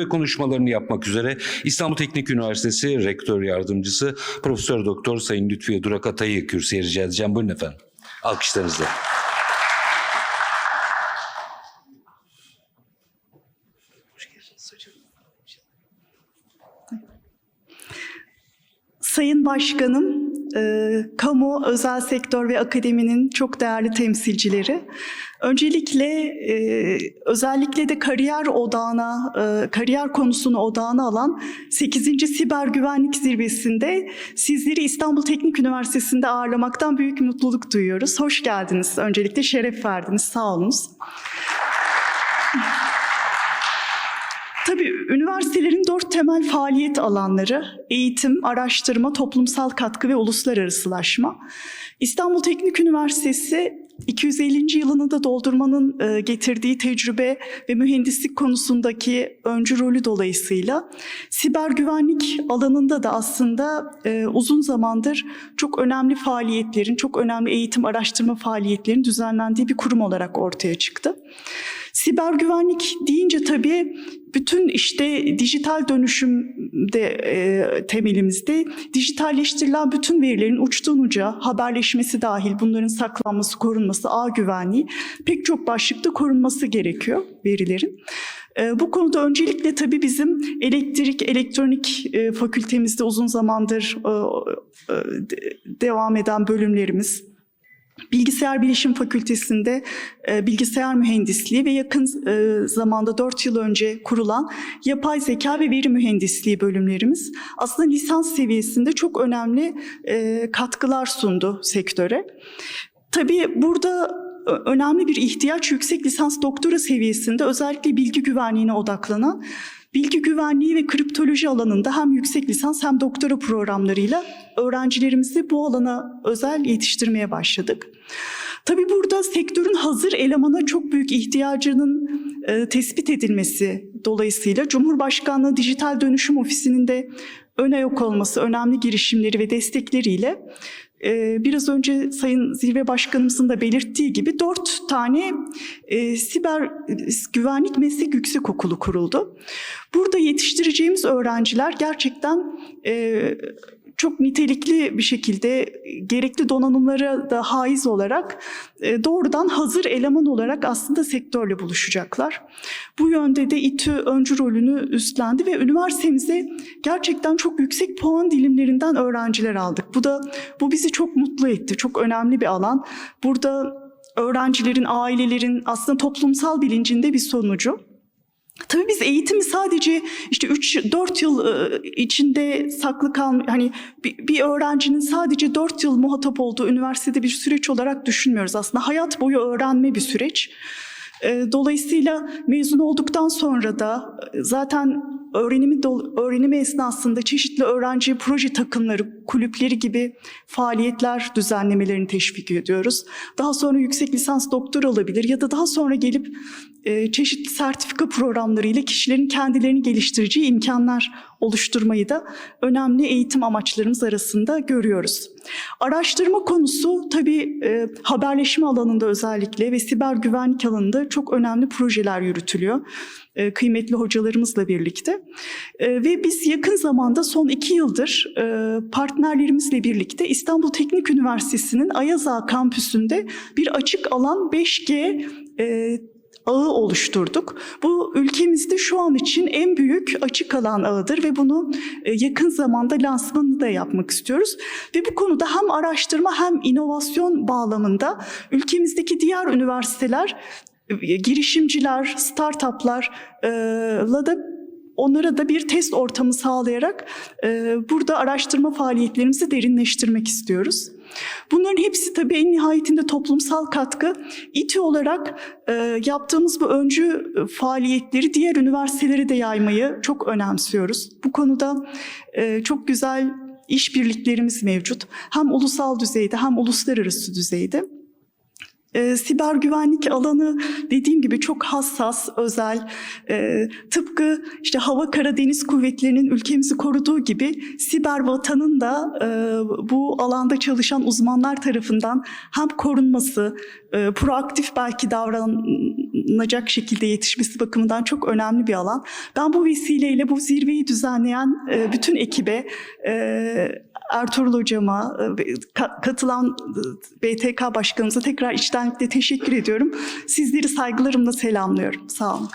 ve konuşmalarını yapmak üzere İstanbul Teknik Üniversitesi Rektör Yardımcısı Profesör Doktor Sayın Lütfiye Durak Atay'ı kürsüye rica edeceğim. Buyurun efendim. Alkışlarınızla. Sayın Başkanım, e, kamu, özel sektör ve akademinin çok değerli temsilcileri. Öncelikle e, özellikle de kariyer odağına, e, kariyer konusunu odağına alan 8. Siber Güvenlik Zirvesi'nde sizleri İstanbul Teknik Üniversitesi'nde ağırlamaktan büyük mutluluk duyuyoruz. Hoş geldiniz. Öncelikle şeref verdiniz. Sağ olunuz. Tabii üniversitelerin dört temel faaliyet alanları, eğitim, araştırma, toplumsal katkı ve uluslararasılaşma. İstanbul Teknik Üniversitesi 250. yılını da doldurmanın e, getirdiği tecrübe ve mühendislik konusundaki öncü rolü dolayısıyla siber güvenlik alanında da aslında e, uzun zamandır çok önemli faaliyetlerin, çok önemli eğitim araştırma faaliyetlerinin düzenlendiği bir kurum olarak ortaya çıktı. Siber güvenlik deyince tabii bütün işte dijital dönüşümde e, temelimizde dijitalleştirilen bütün verilerin uçtan uca haberleşmesi dahil bunların saklanması, korunması, ağ güvenliği pek çok başlıkta korunması gerekiyor verilerin. E, bu konuda öncelikle tabii bizim elektrik, elektronik e, fakültemizde uzun zamandır e, de- devam eden bölümlerimiz, Bilgisayar Bilişim Fakültesi'nde e, bilgisayar mühendisliği ve yakın e, zamanda 4 yıl önce kurulan yapay zeka ve veri mühendisliği bölümlerimiz aslında lisans seviyesinde çok önemli e, katkılar sundu sektöre. Tabii burada önemli bir ihtiyaç yüksek lisans doktora seviyesinde özellikle bilgi güvenliğine odaklanan bilgi güvenliği ve kriptoloji alanında hem yüksek lisans hem doktora programlarıyla öğrencilerimizi bu alana özel yetiştirmeye başladık. Tabii burada sektörün hazır elemana çok büyük ihtiyacının e, tespit edilmesi dolayısıyla Cumhurbaşkanlığı Dijital Dönüşüm Ofisi'nin de ön ayak olması, önemli girişimleri ve destekleriyle e, biraz önce Sayın Zirve Başkanımızın da belirttiği gibi dört tane e, siber güvenlik meslek yüksekokulu kuruldu. Burada yetiştireceğimiz öğrenciler gerçekten e, çok nitelikli bir şekilde gerekli donanımlara da haiz olarak e, doğrudan hazır eleman olarak aslında sektörle buluşacaklar. Bu yönde de İTÜ öncü rolünü üstlendi ve üniversitemize gerçekten çok yüksek puan dilimlerinden öğrenciler aldık. Bu da bu bizi çok mutlu etti. Çok önemli bir alan. Burada öğrencilerin, ailelerin aslında toplumsal bilincinde bir sonucu. Tabii biz eğitimi sadece işte 3-4 yıl e, içinde saklı kal hani bir, öğrencinin sadece 4 yıl muhatap olduğu üniversitede bir süreç olarak düşünmüyoruz. Aslında hayat boyu öğrenme bir süreç. E, Dolayısıyla mezun olduktan sonra da e, zaten öğrenimi öğrenimi esnasında çeşitli öğrenci proje takımları, kulüpleri gibi faaliyetler düzenlemelerini teşvik ediyoruz. Daha sonra yüksek lisans doktor olabilir ya da daha sonra gelip çeşitli sertifika programlarıyla kişilerin kendilerini geliştireceği imkanlar oluşturmayı da önemli eğitim amaçlarımız arasında görüyoruz. Araştırma konusu tabii e, haberleşme alanında özellikle ve siber güvenlik alanında çok önemli projeler yürütülüyor. E, kıymetli hocalarımızla birlikte. E, ve biz yakın zamanda son iki yıldır e, partnerlerimizle birlikte İstanbul Teknik Üniversitesi'nin Ayaza kampüsünde bir açık alan 5G e, ağı oluşturduk. Bu ülkemizde şu an için en büyük açık alan ağıdır ve bunu e, yakın zamanda lansmanını da yapmak istiyoruz. Ve bu konuda hem araştırma hem inovasyon bağlamında ülkemizdeki diğer üniversiteler, e, girişimciler, startuplarla da onlara da bir test ortamı sağlayarak e, burada araştırma faaliyetlerimizi derinleştirmek istiyoruz. Bunların hepsi tabii en nihayetinde toplumsal katkı. İTÜ olarak e, yaptığımız bu öncü e, faaliyetleri diğer üniversitelere de yaymayı çok önemsiyoruz. Bu konuda e, çok güzel işbirliklerimiz mevcut. Hem ulusal düzeyde hem uluslararası düzeyde. E, siber güvenlik alanı dediğim gibi çok hassas, özel. E, tıpkı işte hava kara deniz kuvvetlerinin ülkemizi koruduğu gibi siber vatanın da e, bu alanda çalışan uzmanlar tarafından hem korunması, e, proaktif belki davranacak şekilde yetişmesi bakımından çok önemli bir alan. Ben bu vesileyle bu zirveyi düzenleyen e, bütün ekibe e, Ertuğrul Hocama, e, ka- katılan e, BTK Başkanımıza tekrar içtenlikle teşekkür ediyorum. Sizleri saygılarımla selamlıyorum. Sağ olun.